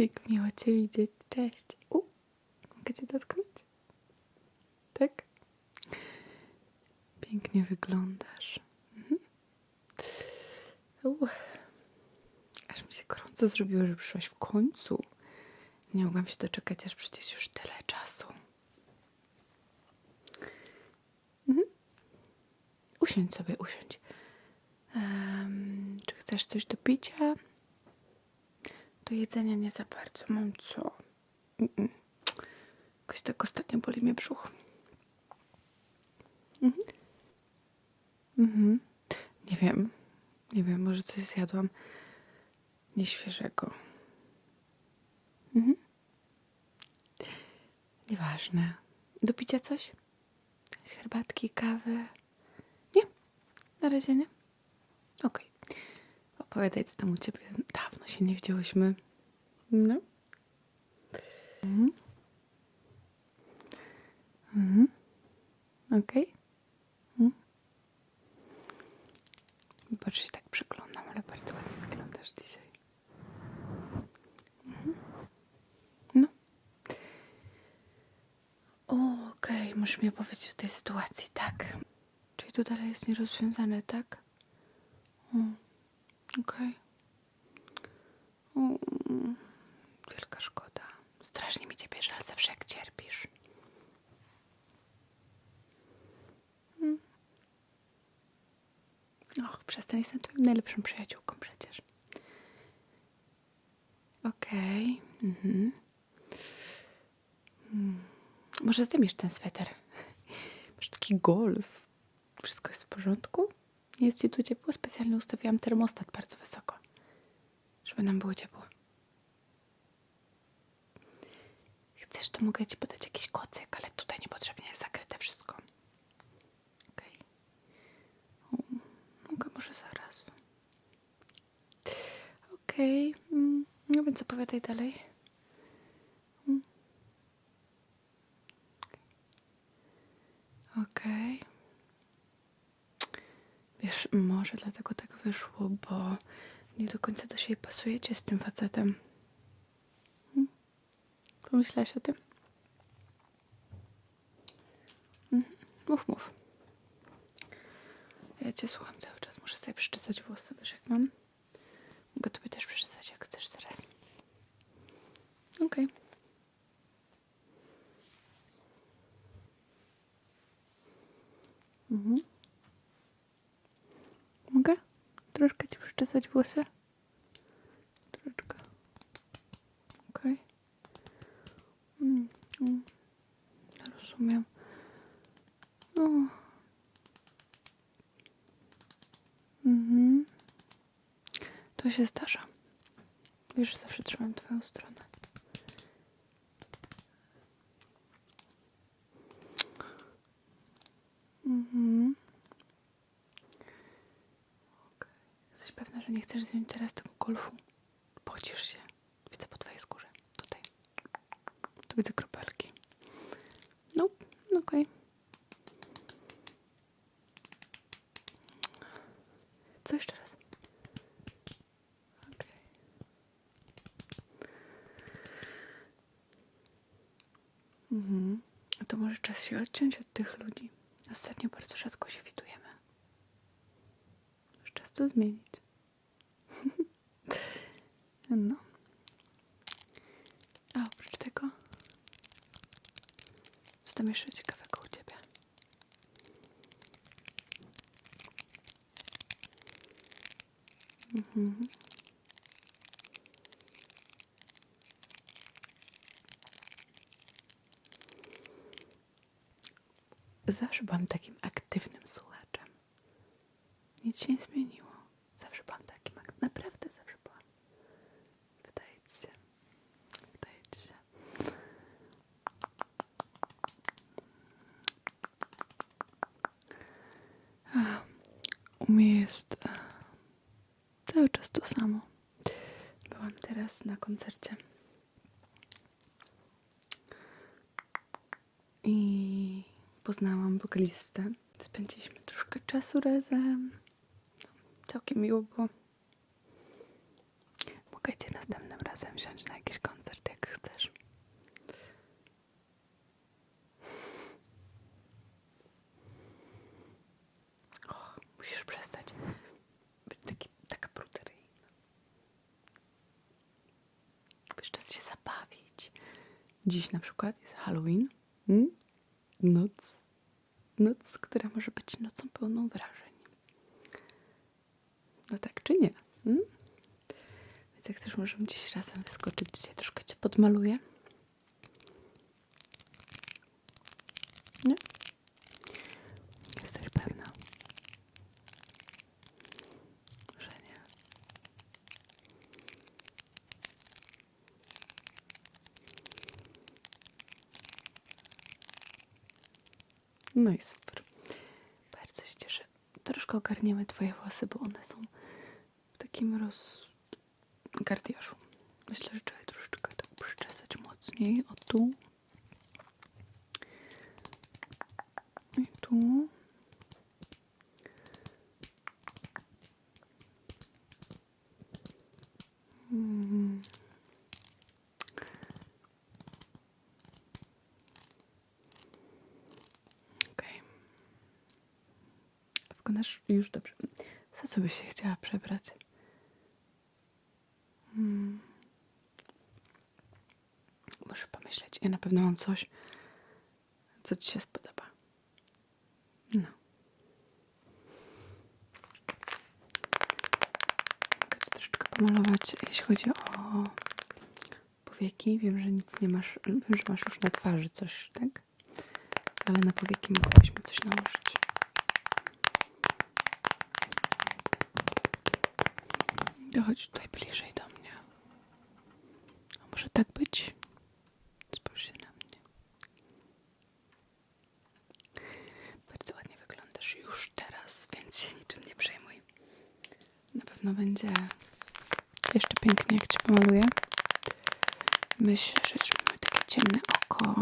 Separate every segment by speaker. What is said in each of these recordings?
Speaker 1: Jak miło Cię widzieć. Cześć. U, mogę Cię dotknąć? Tak? Pięknie wyglądasz. Mhm. U. Aż mi się gorąco zrobiło, że przyszłaś w końcu. Nie mogłam się doczekać, aż przecież już tyle czasu. Mhm. Usiądź sobie, usiądź. Em, czy chcesz coś do picia? Do jedzenia nie za bardzo. Mam co? Jakoś tak ostatnio boli mnie brzuch. Mhm. Mhm. Nie wiem. Nie wiem, może coś zjadłam nieświeżego. Mhm. Nieważne. Do picia coś? Herbatki, kawę? Nie? Na razie nie? Okej. Opowiadaj, co tam u ciebie. Dawno się nie widziałyśmy. No. Mhm. Mhm. Okej. Mhm. Wybacz, się tak przeglądam, ale bardzo ładnie wyglądasz dzisiaj. Mhm. No. Okej, musisz mi opowiedzieć o tej sytuacji, tak? Czyli to dalej jest nierozwiązane, tak? Mm. Okej. Mm, Strasznie mi ciebie żal zawsze jak cierpisz. Mm. Och, przestań, jestem twoją najlepszą przyjaciółką przecież. Okej. Mhm. Mm. Może zdejmiesz ten sweter? Masz taki golf. Wszystko jest w porządku? Nie jest ci tu ciepło? Specjalnie ustawiłam termostat bardzo wysoko, żeby nam było ciepło. Chcesz, to mogę ci podać jakiś kocyk, ale tutaj niepotrzebnie jest zakryte wszystko. Okej. Okay. Mogę może zaraz. Okej. Mm, No więc opowiadaj dalej. Okej. Wiesz, może dlatego tak wyszło, bo nie do końca do siebie pasujecie z tym facetem. Pomyślałaś o tym? Mhm. Mów, mów. Ja cię słucham cały czas. Muszę sobie przyczesać włosy, wiesz jak mam? Mogę tobie też przyczesać, jak chcesz zaraz. Okej. Mhm. Mogę? Troszkę ci przyczesać włosy? Troszeczkę. Okej. Mm, mm. Rozumiem. O. Mhm. To się zdarza. Wiesz, zawsze trzymam twoją stronę. Mhm. Okej. Jesteś pewna, że nie chcesz wziąć teraz tego golfu? Pocisz się. Widzę po twojej skórze. Tutaj. Tu widzę kropelki. No, okej. Co jeszcze raz? Okej. Mhm. A to może czas się odciąć od tych ludzi. Ostatnio bardzo rzadko się widujemy. Już czas to zmienić. no. A oprócz tego, co tam jeszcze ciekawego u ciebie? Mhm. Zawsze byłam takim aktywnym słuchaczem. Nic się nie zmieniło. Zawsze byłam takim, ak- naprawdę zawsze byłam. Wydaje ci się. Wydaje się. A, U mnie jest e, cały czas to samo. Byłam teraz na koncercie. I poznałam wokalistę. Spędziliśmy troszkę czasu razem. Całkiem miło było. Mogę cię następnym razem wziąć na jakiś koncert, jak chcesz. Musisz przestać być taki, taka bruteryjna. Wiesz, czas się zabawić. Dziś na przykład jest Halloween. Hmm? Noc Noc, która może być nocą pełną wrażeń. No tak czy nie? Mm? Więc jak chcesz, możemy gdzieś razem wyskoczyć. Dzisiaj troszkę cię podmaluję. Nie? Jesteś pewna? Że nie. No i super. Bardzo się cieszę. Troszkę ogarniemy Twoje włosy, bo one są w takim rozgardiaszu. Myślę, że trzeba je troszeczkę tak przyczesać mocniej. O tu. I tu. Mm. Okej. Wyglądasz już dobrze. Za co byś się chciała przebrać? Hmm. Muszę pomyśleć. Ja na pewno mam coś, co ci się spodoba. No. Mogę ci troszeczkę pomalować, jeśli chodzi o powieki. Wiem, że nic nie masz. Wiem, że masz już na twarzy coś, tak? Ale na powieki mogłybyśmy coś nałożyć. Dochodź tutaj bliżej do mnie. A może tak być? Spójrz się na mnie. Bardzo ładnie wyglądasz już teraz, więc się niczym nie przejmuj. Na pewno będzie jeszcze pięknie, jak ci pomaluję. Myślę, że zrobimy takie ciemne oko.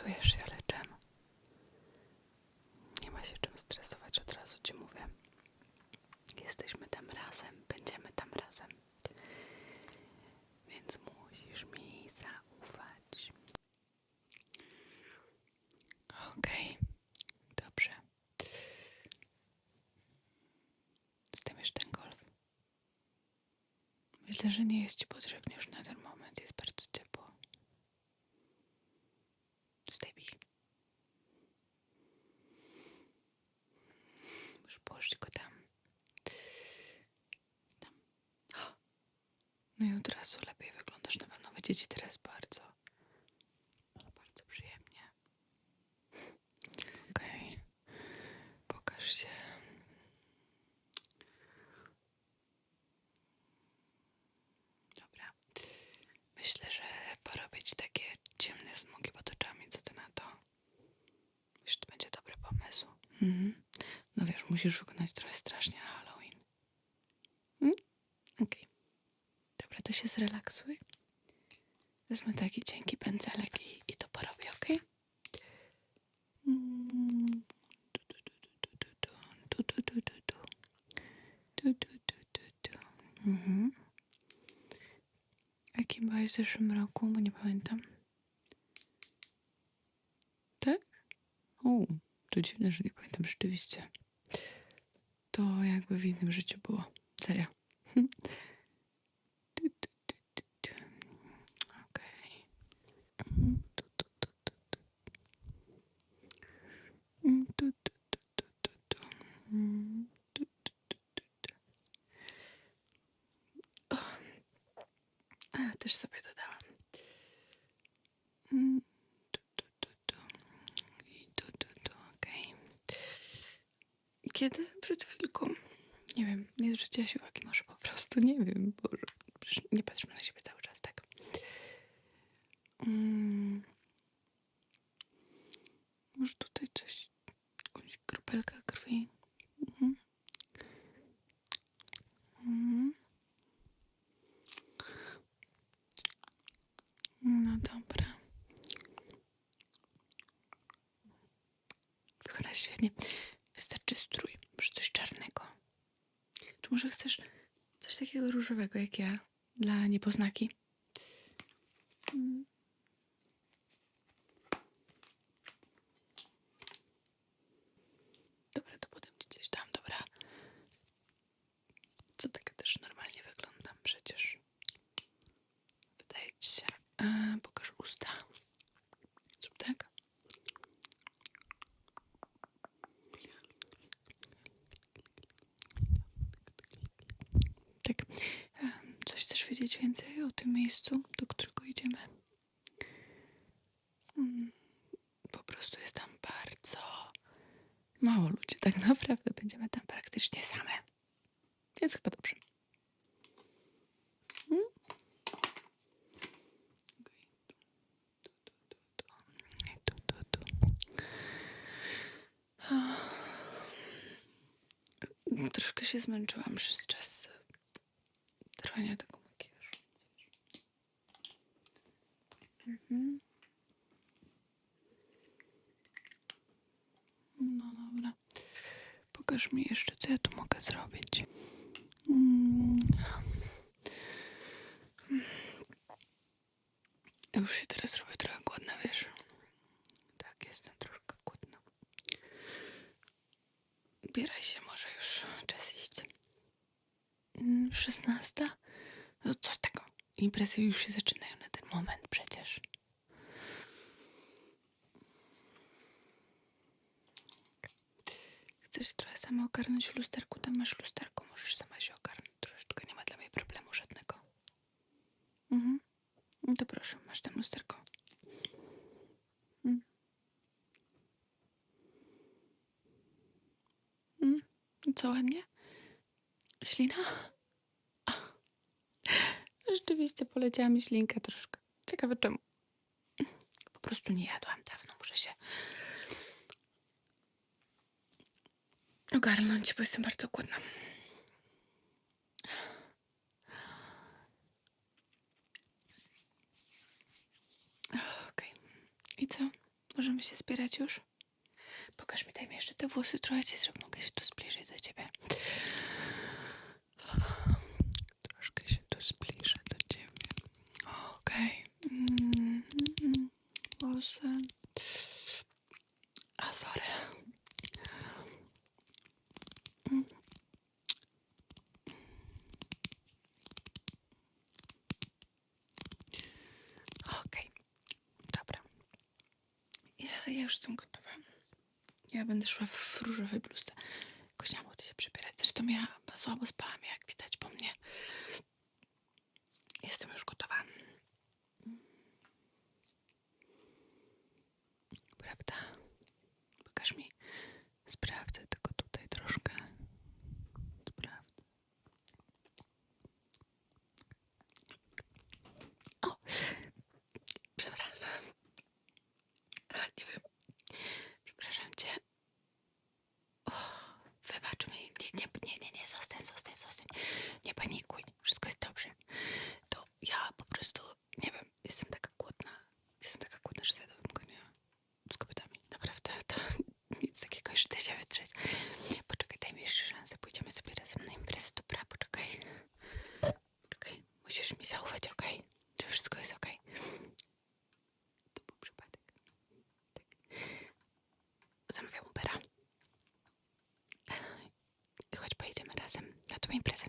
Speaker 1: Stresujesz się, ale czym? Nie ma się czym stresować, od razu ci mówię. Jesteśmy tam razem, będziemy tam razem. Więc musisz mi zaufać. Okej, dobrze. Stawiasz ten golf. Myślę, że nie jest ci potrzebny już na ten moment. Jest bardzo ciepło. Zdejmij. No i od razu lepiej wyglądasz. Na pewno będzie ci teraz bardzo, bardzo przyjemnie. Okej. Pokaż się. Dobra. Myślę, że porobię ci takie ciemne smugi pod oczami. Co ty na to? Myślę, że to będzie dobry pomysł. Mhm. No wiesz, musisz wyglądać trochę strasznie na Halloween. Mm? Okej. Dobra, to się zrelaksuj. Wezmę taki cienki pędzelek i, i to porobię, ok? Mhm. Jaki byłeś w zeszłym roku? Bo nie pamiętam. Tak? O, to dziwne, że nie pamiętam rzeczywiście. To jakby w innym życiu było. Serio. Mm, tu, tu, tu, tu, tu. Mm, tu, tu, tu, tu, tu, tu. Mm, tu, tu, tu, tu, tu. O. A, też sobie dodałam. Mm, tu, tu, tu, tu. I tu, tu, tu, okej. Kiedy? Przed chwilką. Nie wiem, nie zwróciłaś uwagi, może po prostu, nie wiem, bo nie patrzmy na siebie cały czas, tak? Mm. Może tutaj coś, jakąś kropelkę krwi. Mhm. Mhm. No dobra. Wyglądasz świetnie. Wystarczy strój, może coś czarnego. Czy może chcesz coś takiego jak ja dla niepoznaki? Dobra, to potem ci coś dobra. Co tak też normalnie wyglądam przecież. Wydaje ci się. E, pokaż usta. Zrób tak. Tak. Em, Coś chcesz wiedzieć więcej o tym miejscu, do którego idziemy? Mm, Po prostu jest tam bardzo mało ludzi. Tak naprawdę będziemy tam praktycznie same. Więc chyba dobrze. Mm? Okej. Tu, tu, tu, tu. I tu, tu, tu. Troszkę się zmęczyłam przez czas trwania tego makijażu. Mhm. No dobra. Pokaż mi jeszcze, co ja tu mogę zrobić. Mm. Już się teraz robię trochę głodna, wiesz? Tak, jestem troszkę głodna. Bieraj się, 16? No co z tego? Imprezy już się zaczynają na ten moment przecież. Chcesz się trochę sama ogarnąć w lusterku? Tam masz lusterko, możesz sama się ogarnąć troszeczkę. Nie ma dla mnie problemu żadnego. Mhm. No to proszę, masz tam lusterko. Mhm. mhm. Co ładnie? Ślina? Rzeczywiście poleciała mi ślinka troszkę. Ciekawe czemu. Po prostu nie jadłam dawno. Muszę się ogarnąć, bo jestem bardzo głodna. Okej. I co? Możemy się zbierać już? Pokaż mi, daj mi jeszcze te włosy, trochę ci zrobię. Mogę się tu zbliżyć do ciebie. Troszkę się tu zbliżę do ciebie. Okej. Mm, mm, Włosy. A, sorry. Mm. Okej. Dobra. Ja, już jestem gotowa. Ja będę szła w różowej bluzce. Jakoś nie mogę się przebierać. Zresztą ja słabo spałam, jak widać t- razem na tą imprezę.